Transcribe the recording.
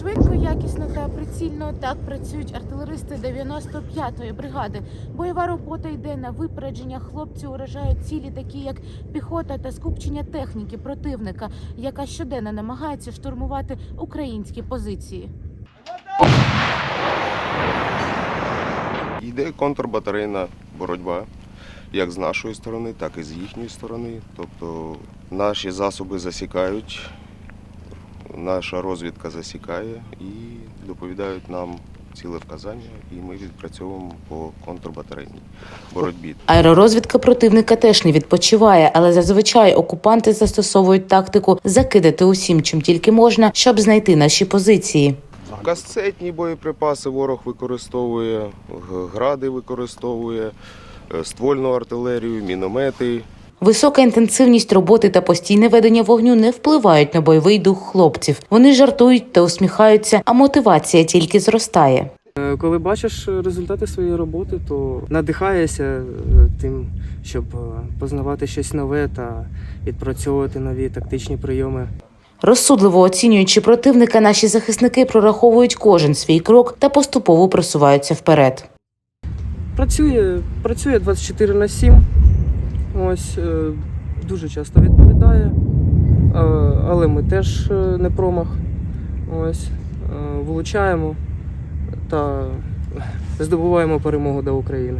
Швидко, якісно та прицільно так працюють артилеристи 95-ї бригади. Бойова робота йде на випередження. Хлопці уражають цілі, такі як піхота та скупчення техніки противника, яка щоденно намагається штурмувати українські позиції. Йде контрбатарейна боротьба як з нашої сторони, так і з їхньої сторони. Тобто наші засоби засікають, наша розвідка засікає і доповідають нам ціле вказання, і ми відпрацьовуємо по контрбатарейній боротьбі. Аеророзвідка противника теж не відпочиває, але зазвичай окупанти застосовують тактику закидати усім, чим тільки можна, щоб знайти наші позиції. Касетні боєприпаси ворог використовує, гради використовує, е, ствольну артилерію, міномети. Висока інтенсивність роботи та постійне ведення вогню не впливають на бойовий дух хлопців. Вони жартують та усміхаються, а мотивація тільки зростає. Е, Коли бачиш результати своєї роботи, то надихаєшся е, тим, щоб е, познавати щось нове та відпрацьовувати нові тактичні прийоми. Розсудливо оцінюючи противника, наші захисники прораховують кожен свій крок та поступово просуваються вперед. Працює, працює 24 на 7. Ось е, дуже часто відповідає, е, але ми теж е, не промах. Ось влучаємо та здобуваємо перемогу до України.